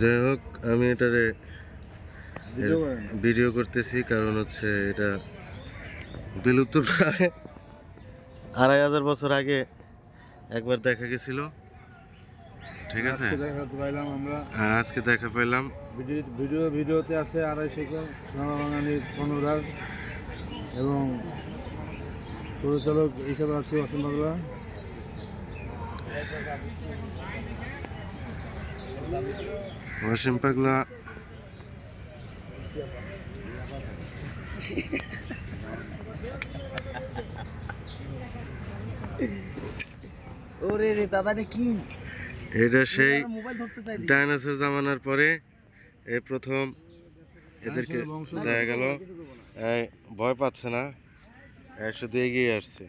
যাই হোক আমি এটারে ভিডিও করতেছি কারণ হচ্ছে এটা বিলুপ্ত প্রায়। আড়াই হাজার বছর আগে একবার দেখা গেছিল। ঠিক আছে? আর আজকে দেখা পেলাম ভিডিও ভিডিও ভিডিওতে আছে আড়াইশো সোনা বাঙালির কর্ণধার এবং পরিচালক হিসাবে আছে অসীম বাংলা। অসীম পাগলা। ওরে রে দাদা রে কি? এটা সেই ডাইনোসর জামানার পরে এই প্রথম এদেরকে দেখা গেল। ভয় পাচ্ছে না। শুধু এগিয়ে আসছে।